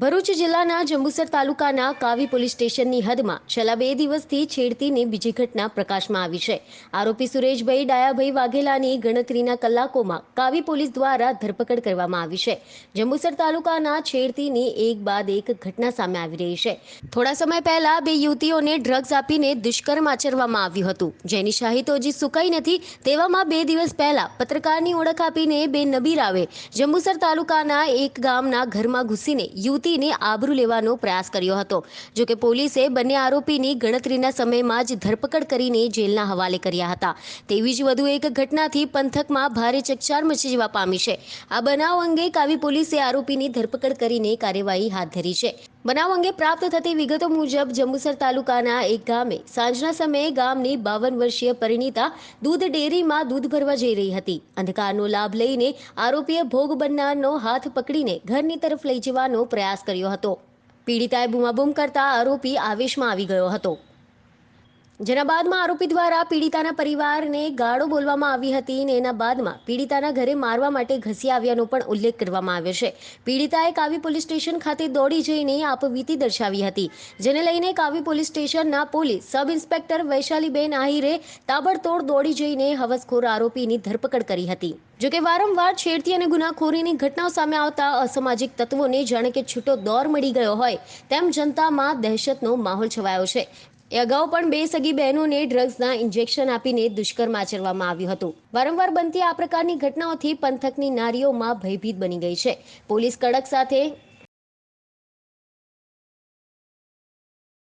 ભરૂચ જિલ્લાના જંબુસર તાલુકાના કાવી પોલીસ સ્ટેશનની હદમાં છેલ્લા બે દિવસથી છેડતીની બીજી ઘટના પ્રકાશમાં આવી છે. આરોપી સુરેશભાઈ, ડાયાભાઈ વાઘેલાની ગણતરીના કલાકોમાં કાવી પોલીસ દ્વારા ધરપકડ કરવામાં આવી છે. જંબુસર તાલુકાના છેડતીની એક બાદ એક ઘટના સામે આવી રહી છે. થોડા સમય પહેલા બે યુવતીઓને ડ્રગ્સ આપીને દુષ્કર્મ આચરવામાં આવ્યું હતું. જેની શાહી તો હજી સુકાઈ નથી તેવામાં બે દિવસ પહેલા પત્રકારની ઓળખ આપીને બે નબીરાવે જંબુસર તાલુકાના એક ગામના ઘરમાં ઘૂસીને યુવતીને આબરૂ લેવાનો પ્રયાસ કર્યો હતો. જોકે પોલીસે બંને આરોપીની ગણતરીના સમયમાં જ ધરપકડ કરીને જેલના હવાલે કર્યા હતા. તેવી જ વધુ એક ઘટનાથી પંથકમાં ભારે ચકચાર મચી જવા પામી છે. આ બનાવ અંગે કાવી પોલીસે આરોપીની ધરપકડ કરીને કાર્યવાહી હાથ ધરી છે. બનાવ અંગે પ્રાપ્ત થતી વિગતો મુજબ જંબુસર તાલુકાના એક ગામે સાંજના સમયે ગામની બાવન વર્ષીય પરિણીતા દૂધ ડેરીમાં દૂધ ભરવા જઈ રહી હતી. અંધકારનો લાભ લઈને આરોપીએ ભોગ બનનારનો હાથ પકડીને ઘરની તરફ લઈ જવાનો પ્રયાસ કર્યો હતો. પીડિતાએ બૂમાબૂમ કરતા આરોપી આવેશમાં આવી ગયો હતો. જેના બાદમાં આરોપી દ્વારા પીડિતાના પરિવારને ગાળો બોલવામાં આવી હતી અને એના બાદમાં પીડિતાના ઘરે મારવા માટે ઘસી આવ્યાનો પણ ઉલ્લેખ કરવામાં આવ્યો છે. પીડિતાએ કાવી પોલીસ સ્ટેશન ખાતે દોડી જઈને આપવીતી દર્શાવી હતી, જેને લઈને કાવી પોલીસ સ્ટેશનના પોલીસ સબ ઇન્સ્પેક્ટર વૈશાલીબેન આહિરે તાબડતોડ દોડી જઈને હવસખોર આરોપીની ધરપકડ કરી હતી. જોકે વારંવાર છેડતી અને ગુનાખોરીની ઘટનાઓ સામે આવતા અસામાજિક તત્વોને જાણે કે છૂટો દોર મળી ગયો હોય તેમ જનતામાં દહેશતનો માહોલ છવાયો છે. એ અગાઉ પણ બે સગી બહેનોને ડ્રગ્સના ઇન્જેક્શન આપીને દુષ્કર્મ આચરવામાં આવ્યું હતું. વારંવાર બનતી આ પ્રકારની ઘટનાઓથી પંથકની નારીઓમાં ભયભીત બની ગઈ છે. પોલીસ કડક સાથે